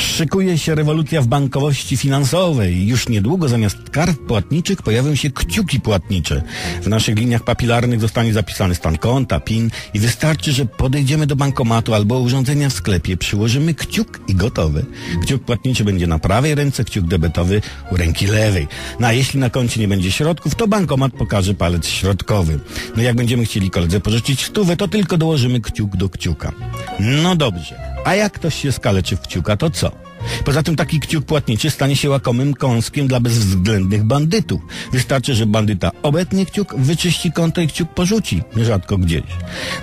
Szykuje się rewolucja w bankowości finansowej. Już niedługo zamiast kart płatniczych pojawią się kciuki płatnicze. W naszych liniach papilarnych zostanie zapisany stan konta, PIN i wystarczy, że podejdziemy do bankomatu albo urządzenia w sklepie, przyłożymy kciuk i gotowe. Kciuk płatniczy będzie na prawej ręce, kciuk debetowy u ręki lewej. No a jeśli na koncie nie będzie środków, to bankomat pokaże palec środkowy. No jak będziemy chcieli koledze pożyczyć stówę, to tylko dołożymy kciuk do kciuka. No dobrze. A jak ktoś się skaleczy w kciuka, to co? Poza tym taki kciuk płatniczy stanie się łakomym kąskiem dla bezwzględnych bandytów. Wystarczy, że bandyta obetnie kciuk, wyczyści konto i kciuk porzuci, rzadko gdzieś.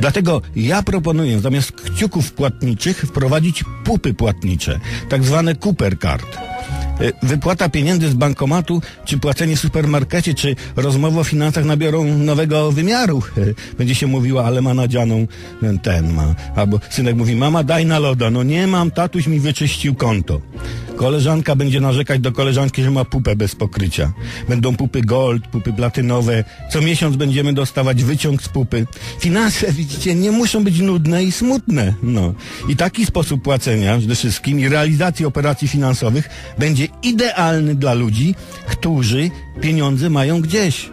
Dlatego ja proponuję zamiast kciuków płatniczych wprowadzić pupy płatnicze, tak zwane Cooper Card. Y, Wypłata pieniędzy z bankomatu, czy płacenie w supermarkecie, czy rozmowy o finansach nabiorą nowego wymiaru. Będzie się mówiła, ale ma nadzianą ten ma. Albo synek mówi, mama daj na loda. No nie mam, tatuś mi wyczyścił konto. Koleżanka będzie narzekać do koleżanki, że ma pupę bez pokrycia. Będą pupy gold, pupy platynowe. Co miesiąc będziemy dostawać wyciąg z pupy. Finanse, widzicie, nie muszą być nudne i smutne. No. I taki sposób płacenia przede wszystkim i realizacji operacji finansowych będzie idealny dla ludzi, którzy pieniądze mają gdzieś.